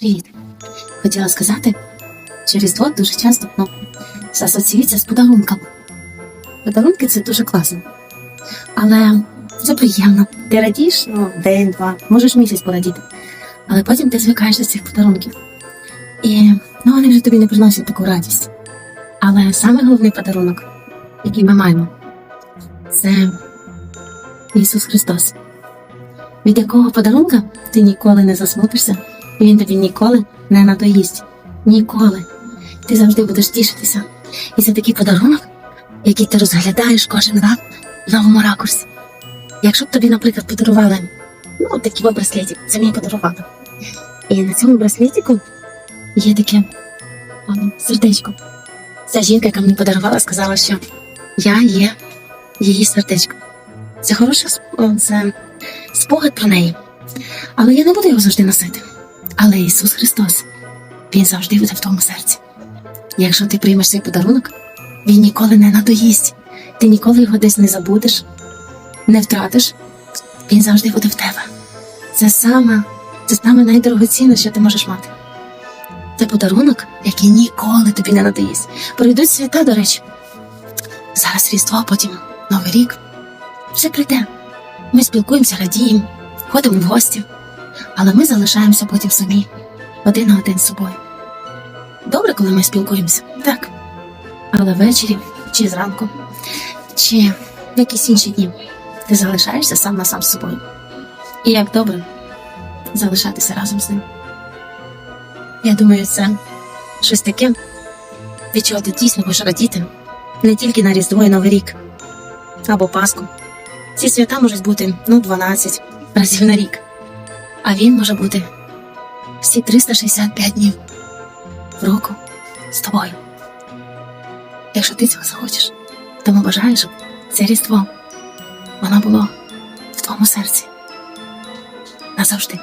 Привіт. Хотіла сказати, що Різдво дуже часто ну, асоціюється з подарунками. Подарунки це дуже класно. Але це приємно. Ти радієш ну, день-два, можеш місяць порадіти. Але потім ти звикаєшся з цих подарунків. І ну, вони вже тобі не приносять таку радість. Але саме головний подарунок, який ми маємо, це Ісус Христос, від якого подарунка ти ніколи не засмутишся, він тобі ніколи не надоїсть. Ніколи. Ти завжди будеш тішитися. І це такий подарунок, який ти розглядаєш кожен раз в новому ракурсі. Якщо б тобі, наприклад, подарували ну, такий браслетик, це мені подарували. І на цьому браслетику є таке воно, сердечко. Ця жінка, яка мені подарувала, сказала, що я є її сердечко. Це хороша це спогад про неї. Але я не буду його завжди носити. Але Ісус Христос, Він завжди буде в тому серці. Якщо ти приймеш цей подарунок, він ніколи не надоїсть. Ти ніколи його десь не забудеш, не втратиш. Він завжди буде в тебе. Це саме, це саме найдорогоцінне, що ти можеш мати. Це подарунок, який ніколи тобі не надоїсть. Пройдуть свята, до речі. Зараз Різдво, потім Новий рік. Все прийде. Ми спілкуємося, радіємо, ходимо в гості, але ми залишаємося потім самі, один на один з собою. Добре, коли ми спілкуємося, так. Але ввечері чи зранку, чи в якісь інші дні ти залишаєшся сам на сам з собою. І як добре залишатися разом з ним. Я думаю, це щось таке, від чого ти дійсно будеш радіти не тільки на Різдво і Новий рік або Пасху. Ці свята можуть бути ну 12 разів на рік, а він може бути всі 365 днів в року з тобою. Якщо ти цього захочеш, тому бажаю, щоб це Різдво воно було в твоєму серці назавжди.